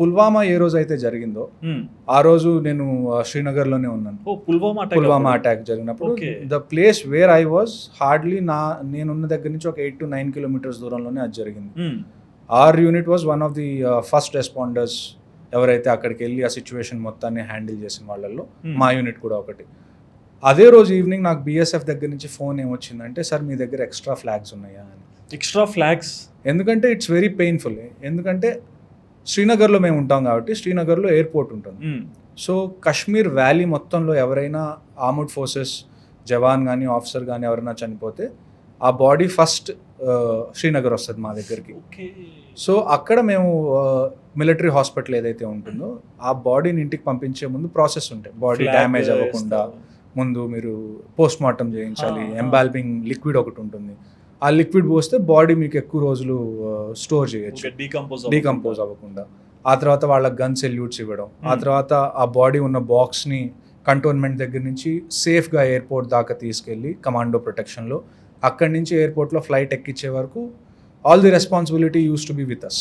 పుల్వామా ఏ రోజు అయితే జరిగిందో. ఆ రోజు నేను శ్రీనగర్లోనే ఉన్నాను పుల్వామా పుల్వామా. అటాక్ జరిగినప్పుడు. The place where I was hardly నా నేనున్న దగ్గర నుంచి ఒక ఎయిట్ టు నైన్ కిలోమీటర్స్ దూరంలోనే అది జరిగింది. Our unit was one of the first responders ఎవరైతే అక్కడికి వెళ్ళి ఆ సిచ్యువేషన్ మొత్తాన్ని హ్యాండిల్ చేసిన వాళ్ళల్లో. మా యూనిట్ కూడా ఒకటి అదే రోజు ఈవినింగ్ నాకు బీఎస్ఎఫ్ దగ్గర నుంచి ఫోన్ ఏమొచ్చిందంటే సార్ మీ దగ్గర ఎక్స్ట్రా ఫ్లాగ్స్ ఉన్నాయా అని ఎక్స్ట్రా ఫ్లాగ్స్ ఎందుకంటే ఇట్స్ వెరీ పెయిన్ఫుల్ ఎందుకంటే శ్రీనగర్లో మేము ఉంటాం కాబట్టి శ్రీనగర్లో ఎయిర్పోర్ట్ ఉంటుంది. సో కశ్మీర్ వ్యాలీ మొత్తంలో ఎవరైనా ఆర్మ్డ్ ఫోర్సెస్ జవాన్ కానీ ఆఫీసర్ కానీ ఎవరైనా చనిపోతే ఆ బాడీ ఫస్ట్ శ్రీనగర్ వస్తుంది మా దగ్గరికి సో అక్కడ మేము మిలిటరీ హాస్పిటల్ ఏదైతే ఉంటుందో ఆ బాడీని ఇంటికి పంపించే ముందు ప్రాసెస్ ఉంటాయి బాడీ డ్యామేజ్ అవ్వకుండా. ముందు మీరు పోస్ట్ మార్టం చేయించాలి. ఎంబాల్పింగ్ లిక్విడ్ ఒకటి ఉంటుంది ఆ లిక్విడ్ పోస్తే బాడీ మీకు ఎక్కువ రోజులు స్టోర్ చేయొచ్చు. డీకంపోజ్ డీకంపోజ్ అవ్వకుండా. ఆ తర్వాత వాళ్ళకి గన్ సెల్యూట్స్ ఇవ్వడం. ఆ Hmm. తర్వాత ఆ బాడీ ఉన్న బాక్స్ని కంటోన్మెంట్ దగ్గర నుంచి సేఫ్గా ఎయిర్పోర్ట్ దాకా తీసుకెళ్ళి కమాండో ప్రొటెక్షన్లో అక్కడి నుంచి ఎయిర్పోర్ట్లో ఫ్లైట్ ఎక్కించే వరకు all the responsibility use to be with us